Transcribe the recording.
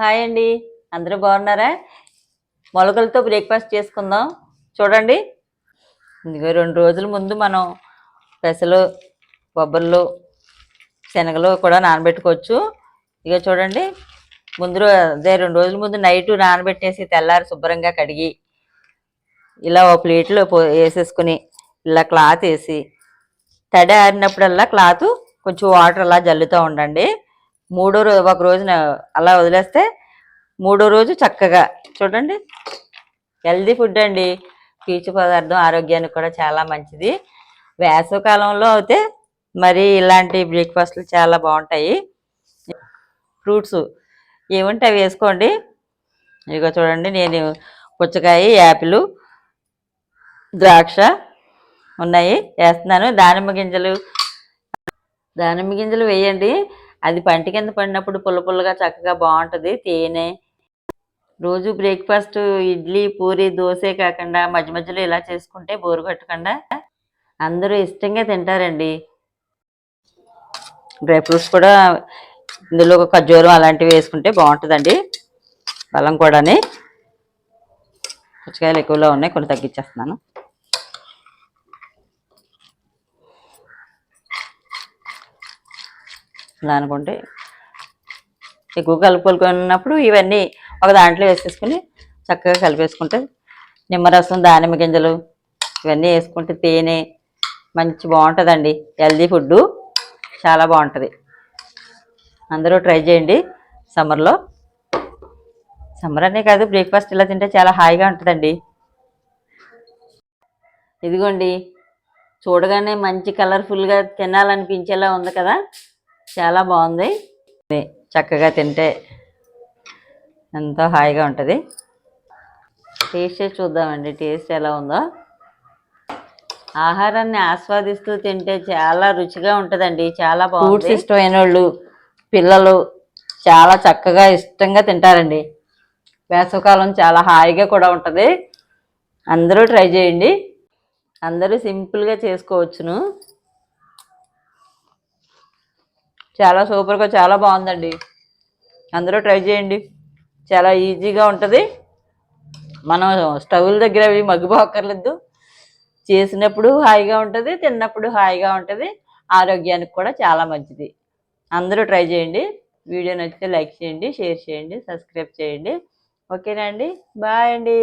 Hi అండి. అందరూ బాగున్నారా? మొలకలతో బ్రేక్ఫాస్ట్ చేసుకుందాం. చూడండి. ఇదిగో రెండు రోజుల ముందు మనం పెసలు బొబ్బర్లు శనగలు కూడా నానబెట్టుకోవచ్చు. ఇక చూడండి. ముందు అదే రెండు రోజుల ముందు నైట్ నానబెట్టేసి తెల్లారి శుభ్రంగా కడిగి ఇలా ఓ ప్లేట్లో పో వేసేసుకుని ఇలా క్లాత్ వేసి తడి ఆరినప్పుడల్లా క్లాత్ కొంచెం వాటర్ అలా జల్లుతూ ఉండండి. మూడో రోజు ఒక రోజున అలా వదిలేస్తే మూడో రోజు చక్కగా. చూడండి. హెల్దీ ఫుడ్ అండి. పీచు పదార్థం ఆరోగ్యానికి కూడా చాలా మంచిది. వేసవకాలంలో అయితే మరి ఇలాంటి బ్రేక్ఫాస్ట్లు చాలా బాగుంటాయి. ఫ్రూట్స్ ఏమంటే అవి వేసుకోండి. ఇదిగో చూడండి. నేను పుచ్చకాయ యాపిల్ ద్రాక్ష ఉన్నాయి. వేస్తున్నాను. దానిమ్మ గింజలు. దానిమ్మ గింజలు వేయండి. అది పంటి కింద పడినప్పుడు పుల్ల పుల్లగా చక్కగా బాగుంటుంది తేనె. రోజు బ్రేక్ఫాస్ట్ ఇడ్లీ పూరి దోశ కాకుండా మధ్య మధ్యలో ఇలా చేసుకుంటే బోరు కొట్టకుండా అందరూ ఇష్టంగా తింటారండి. డ్రై ఫ్రూట్స్ కూడా ఇందులో ఒక ఖర్జూరం అలాంటివి వేసుకుంటే బాగుంటుందండి బలం కూడాని. పుచ్చకాయలు ఎక్కువలో ఉన్నాయి కొన్ని తగ్గించేస్తున్నాను. ఇలా అనుకుంటే ఎక్కువ కలుపుకొలుకున్నప్పుడు ఇవన్నీ ఒక దాంట్లో వేసేసుకుని చక్కగా కలిపేసుకుంటే నిమ్మరసం దానిమ్మ గింజలు ఇవన్నీ వేసుకుంటే తేనె మంచి బాగుంటుందండి. హెల్దీ ఫుడ్ చాలా బాగుంటుంది. అందరూ ట్రై చేయండి సమ్మర్లో. సమ్మర్ అనే కాదు బ్రేక్ఫాస్ట్ ఇలా తింటే చాలా హాయిగా ఉంటుందండి. ఇదిగోండి చూడగానే మంచి కలర్ఫుల్గా తినాలనిపించేలా ఉంది కదా. చాలా బాగుంది. చక్కగా తింటే ఎంతో హాయిగా ఉంటుంది. టేస్ట్ చూద్దామండి. టేస్ట్ ఎలా ఉందో. ఆహారాన్ని ఆస్వాదిస్తూ తింటే చాలా రుచిగా ఉంటుందండి. చాలా బాగుంది. ఫ్రూట్స్ ఇష్టమైన వాళ్ళు పిల్లలు చాలా చక్కగా ఇష్టంగా తింటారండి. వేసవకాలం చాలా హాయిగా కూడా ఉంటుంది. అందరూ ట్రై చేయండి. అందరూ సింపుల్గా చేసుకోవచ్చును. చాలా సూపర్గా చాలా బాగుందండి. అందరూ ట్రై చేయండి. చాలా ఈజీగా ఉంటుంది. మనం స్టవ్ల దగ్గర అవి మగ్గిపోక్కర్లేదు చేసినప్పుడు హాయిగా ఉంటుంది తిన్నప్పుడు హాయిగా ఉంటుంది. ఆరోగ్యానికి కూడా చాలా మంచిది. అందరూ ట్రై చేయండి. వీడియో నచ్చితే లైక్ చేయండి షేర్ చేయండి సబ్స్క్రైబ్ చేయండి. ఓకేనా అండి బాయ్ అండి.